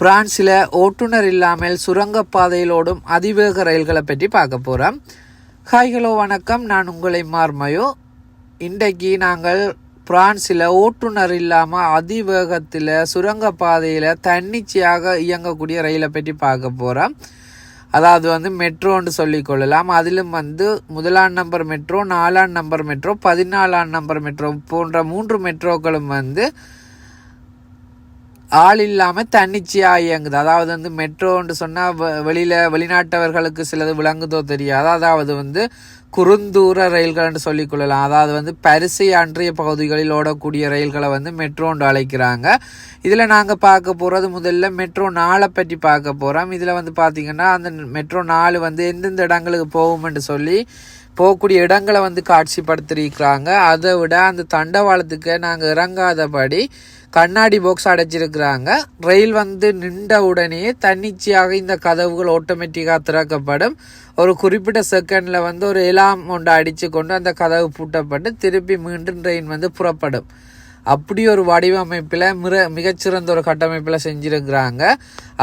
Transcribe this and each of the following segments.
பிரான்சில் ஓட்டுநர் இல்லாமல் சுரங்கப்பாதையில் ஓடும் அதிவேக ரயில்களை பற்றி பார்க்க போகிறோம் ஹாய் ஹலோ வணக்கம். நான் உங்களை மார்மயோ இன்றைக்கு நாங்கள் பிரான்சில் ஓட்டுநர் இல்லாமல் அதிவேகத்தில் சுரங்கப்பாதையில் தன்னிச்சையாக இயங்கக்கூடிய ரயிலை பற்றி பார்க்க போகிறோம் அதாவது வந்து மெட்ரோன்னு சொல்லிக்கொள்ளலாம் அதிலும் வந்து முதலாம் நம்பர் மெட்ரோ நாலாம் நம்பர் மெட்ரோ பதினாலாம் நம்பர் மெட்ரோ போன்ற மூன்று மெட்ரோக்களும் வந்து ஆள் இல்லாமல் தன்னிச்சையாக இயங்குது. அதாவது வந்து மெட்ரோன்னு சொன்னால் வெளியில் வெளிநாட்டவர்களுக்கு சிலது விளங்குதோ தெரியாது. அதாவது வந்து குறுந்தூர ரயில்கள்னு சொல்லிக்கொள்ளலாம் அதாவது வந்து பரிசை அன்றைய பகுதிகளில் ஓடக்கூடிய ரயில்களை வந்து மெட்ரோன்னு அழைக்கிறாங்க. இதில் நாங்கள் பார்க்க போகிறது முதல்ல மெட்ரோ நாளை பற்றி பார்க்க போகிறோம் இதில் வந்து பார்த்திங்கன்னா அந்த மெட்ரோ நாலு வந்து எந்தெந்த இடங்களுக்கு போகும்னு சொல்லி போகக்கூடிய இடங்களை வந்து காட்சிப்படுத்திருக்கிறாங்க அதை விட அந்த தண்டவாளத்துக்கு நாங்கள் இறங்காதபடி கண்ணாடி பாக்ஸ் அடைச்சிருக்கிறாங்க. ரயில் வந்து நின்ற உடனே தன்னிச்சையாக இந்த கதவுகள் ஆட்டோமேட்டிக்காக திறக்கப்படும். ஒரு குறிப்பிட்ட செகண்டில் வந்து ஒரு இலாம் ஒன்று அடித்து கொண்டு அந்த கதவு பூட்டப்பட்டு திருப்பி மீண்டும் ட்ரெயின் வந்து புறப்படும். அப்படி ஒரு வடிவமைப்பில் மிக மிகச்சிறந்த ஒரு கட்டமைப்பில் செஞ்சுருக்கிறாங்க.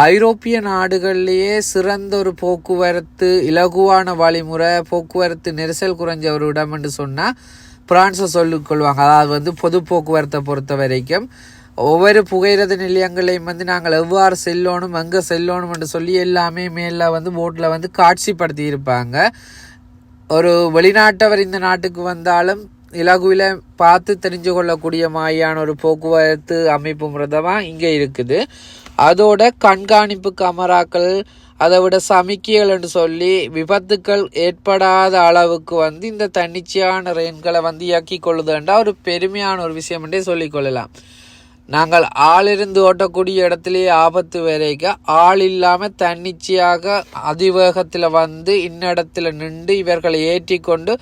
ஐரோப்பிய நாடுகள்லேயே சிறந்த ஒரு போக்குவரத்து இலகுவான வழிமுறை போக்குவரத்து நெரிசல் குறைஞ்ச ஒரு இடம் என்று சொன்னால் பிரான்ஸை சொல்லிக்கொள்வாங்க அதாவது வந்து பொது போக்குவரத்தை பொறுத்த வரைக்கும். ஒவ்வொரு புகையிரத நிலையங்களையும் வந்து நாங்கள் எவ்வாறு செல்லணும் எங்கே செல்லணும் என்று சொல்லி எல்லாமே மேலே வந்து போட்டில் வந்து காட்சிப்படுத்தி இருப்பாங்க ஒரு வெளிநாட்டவர் இந்த நாட்டுக்கு வந்தாலும் இலகுவில் பார்த்து தெரிஞ்சு கொள்ளக்கூடிய மாதிரியான ஒரு போக்குவரத்து அமைப்பு முறைதான் இங்கே இருக்குது. அதோட கண்காணிப்பு கமராக்கள் அதை விட சமிக்கைகள்னு சொல்லி விபத்துக்கள் ஏற்படாத அளவுக்கு வந்து இந்த தன்னிச்சையான ரெயின்களை வந்து இயக்கி கொள்ளுதுன்றா ஒரு பெருமையான ஒரு விஷயம் என்றே சொல்லிக்கொள்ளலாம் நாங்கள் ஆளிருந்து ஓட்டக்கூடிய இடத்துலயே ஆபத்து வரைக்கும் ஆள் இல்லாமல் தன்னிச்சையாக அதிவேகத்தில் வந்து இன்னிடத்தில் நின்று இவர்களை ஏற்றி கொண்டு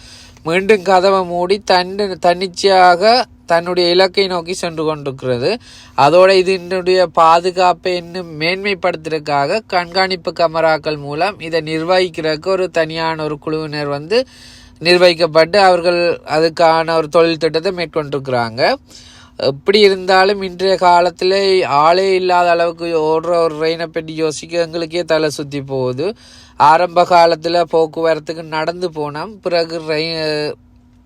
மீண்டும் கதவை மூடி தன்னு தன்னிச்சையாக தன்னுடைய இலக்கை நோக்கி சென்று கொண்டிருக்கிறது. அதோட இதனுடைய பாதுகாப்பை இன்னும் மேன்மைப்படுத்துறதுக்காக கண்காணிப்பு கமராக்கள் மூலம் இதை நிர்வகிக்கிறதுக்கு ஒரு தனியான ஒரு குழுவினர் வந்து நிர்வகிக்கப்பட்டு அவர்கள் அதுக்கான ஒரு தொழில் திட்டத்தை மேற்கொண்டிருக்கிறாங்க. எப்படி இருந்தாலும் இன்றைய காலத்தில் ஆளே இல்லாத அளவுக்கு ஓடுற ஒரு ரெயினை பற்றி யோசிக்க எங்களுக்கே தலை சுற்றி போகுது. ஆரம்ப காலத்தில் போக்குவரத்துக்கு நடந்து போனோம். பிறகு ரெயின்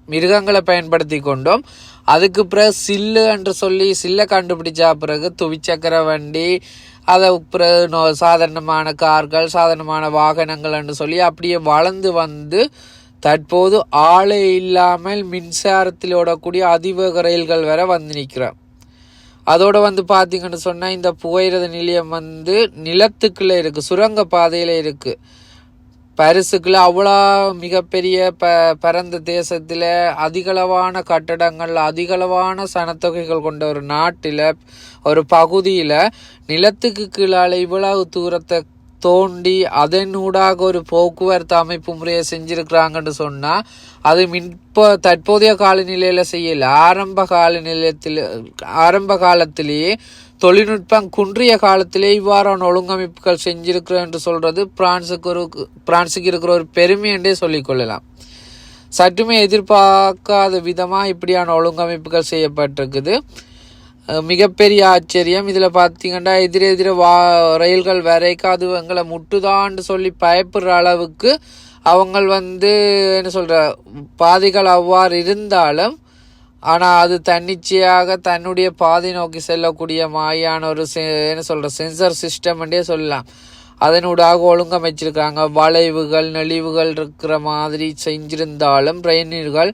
மிருகங்களை பயன்படுத்தி கொண்டோம். அதுக்கு பிறகு சில்லு என்று சொல்லி சில்லை கண்டுபிடிச்சா பிறகு துவிச்சக்கர வண்டி அதை பிறகு நோ சாதாரணமான கார்கள் சாதாரணமான வாகனங்கள் என்று சொல்லி அப்படியே வளர்ந்து வந்து தற்போது ஆளே இல்லாமல் மின்சாரத்தில் ஓடக்கூடிய அதிவேக ரயில்கள் வர வந்து நிற்கிறோம் அதோடு வந்து பார்த்தீங்கன்னு சொன்னால் இந்த புகையிரத நிலையம் வந்து நிலத்துக்குள்ளே இருக்குது சுரங்க பாதையில் இருக்குது பரிசுக்குள்ள அவ்வளோ மிகப்பெரிய ப பரந்த தேசத்தில் அதிகளவான கட்டடங்கள் அதிகளவான சனத்தொகைகள் கொண்ட ஒரு நாட்டில் ஒரு பகுதியில் நிலத்துக்கு கீழால் இவ்வளவு தூரத்தை தோண்டி அதனூடாக ஒரு போக்குவரத்து அமைப்பு முறையை செஞ்சுருக்கிறாங்கன்னு சொன்னால் அது மின்போ தற்போதைய காலநிலையில் செய்யல. ஆரம்ப காலநிலையத்தில் ஆரம்ப காலத்திலேயே தொழில்நுட்பம் குன்றிய காலத்திலே இவ்வாறான ஒழுங்கமைப்புகள் செஞ்சிருக்கிறோம் என்று சொல்கிறது பிரான்ஸுக்கு ஒரு பிரான்ஸுக்கு இருக்கிற ஒரு பெருமை என்றே சொல்லிக்கொள்ளலாம் சற்றுமே எதிர்பார்க்காத விதமாக இப்படியான ஒழுங்கமைப்புகள் செய்யப்பட்டிருக்குது. மிகப்பெரிய ஆச்சரியம். இதில் பார்த்தீங்கன்னா எதிரே வா ரயில்கள் வரைக்கும் அது எங்களை முட்டுதான்னு சொல்லி பயப்படுற அளவுக்கு அவங்க வந்து என்ன சொல்கிற பாதைகள் அவ்வாறு இருந்தாலும் ஆனால் அது தன்னிச்சையாக தன்னுடைய பாதை நோக்கி செல்லக்கூடிய மாயான ஒரு என்ன சொல்கிற சென்சர் சிஸ்டம்ன்றே சொல்லலாம். அதனூடாக ஒழுங்கமைச்சிருக்காங்க. வளைவுகள் நெளிவுகள் இருக்கிற மாதிரி செஞ்சிருந்தாலும் ட்ரெயினர்கள்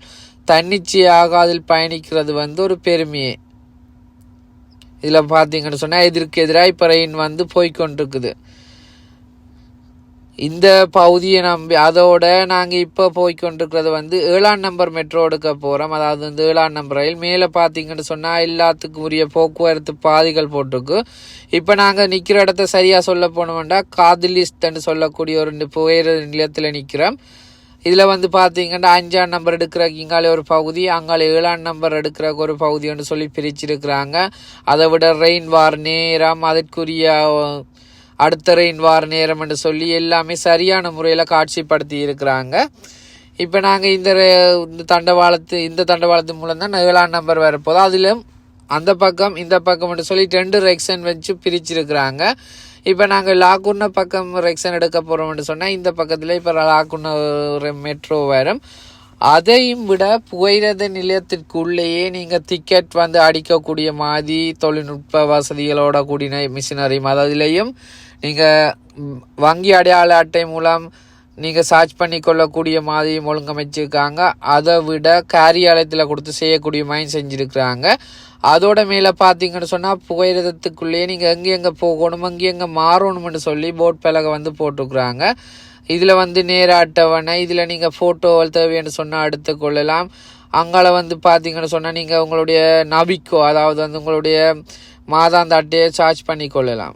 தன்னிச்சையாக அதில் பயணிக்கிறது வந்து ஒரு பெருமையே. இதில் பார்த்தீங்கன்னு சொன்னால் இதற்கு எதிராக இப்போ ரெயின் வந்து போய்கொண்டிருக்குது இந்த பகுதியை நம்பி அதோட நாங்கள் இப்போ போய்கொண்டிருக்கிறது வந்து ஏழாம் நம்பர் மெட்ரோ எடுக்க போகிறோம் அதாவது வந்து ஏழாம் நம்பர் ரயில். மேலே பார்த்தீங்கன்னு சொன்னால் எல்லாத்துக்கும் உரிய போக்குவரத்து பாதைகள் போட்டிருக்கு. இப்போ நாங்கள் நிற்கிற இடத்த சரியாக சொல்ல போனோம்னா காதலிஸ்தன்னு சொல்லக்கூடிய ஒரு புகையிற நிலையத்தில் நிற்கிறோம் இதில் வந்து பார்த்தீங்கன்னா அஞ்சாம் நம்பர் எடுக்கிற இங்காலே ஒரு பகுதி அங்காலே ஏழாம் நம்பர் எடுக்கிற ஒரு பகுதின்னு சொல்லி பிரிச்சிருக்கிறாங்க. அதை விட ரெயின் வார் நேரம் அதற்குரிய அடுத்த ரெயின் வார் நேரம் என்று சொல்லி எல்லாமே சரியான முறையில் காட்சிப்படுத்தி இருக்கிறாங்க. இப்போ நாங்கள் இந்த இந்த தண்டவாளத்து இந்த தண்டவாளத்து மூலம் தான் ஏழாம் நம்பர் வரப்போதும் அதிலும் அந்த பக்கம் இந்த பக்கம் சொல்லி ரெண்டு ரெக்ஷன் வச்சு பிரிச்சிருக்கிறாங்க. இப்போ நாங்கள் லாகுன பக்கம் ரெக்ஷன் எடுக்க போகிறோம்னு சொன்னால் இந்த பக்கத்தில் இப்போ லாக்குன்ன ஒரு மெட்ரோ வரும். அதையும் விட புகையிரத நிலையத்திற்குள்ளேயே நீங்கள் டிக்கெட் வந்து அடிக்கக்கூடிய மாதிரி தொழில்நுட்ப வசதிகளோட கூடின மிஷினரி அதிலையும் நீங்கள் வங்கி அடையாள அட்டை மூலம் நீங்கள் சர்ச் பண்ணி கொள்ளக்கூடிய மாதிரி ஒழுங்கமைச்சிருக்காங்க. அதை விட காரியாலயத்தில் கொடுத்து செய்யக்கூடிய மாதிரி செஞ்சுருக்குறாங்க. அதோட மேலே பார்த்தீங்கன்னு சொன்னால் புகையிரதத்துக்குள்ளேயே நீங்கள் எங்கே எங்கே போகணும் அங்கே எங்கே மாறணும்னு சொல்லி போட் பலகை வந்து போட்டுக்கிறாங்க இதில் வந்து நேர அட்டவணை இதில் நீங்கள் ஃபோட்டோ தேவைன்னு சொன்னால் எடுத்துக்கொள்ளலாம் அங்கால வந்து பார்த்தீங்கன்னு சொன்னால் நீங்கள் உங்களுடைய நபிக்கோ அதாவது வந்து உங்களுடைய மாதாந்த அட்டையை சார்ஜ் பண்ணி கொள்ளலாம்.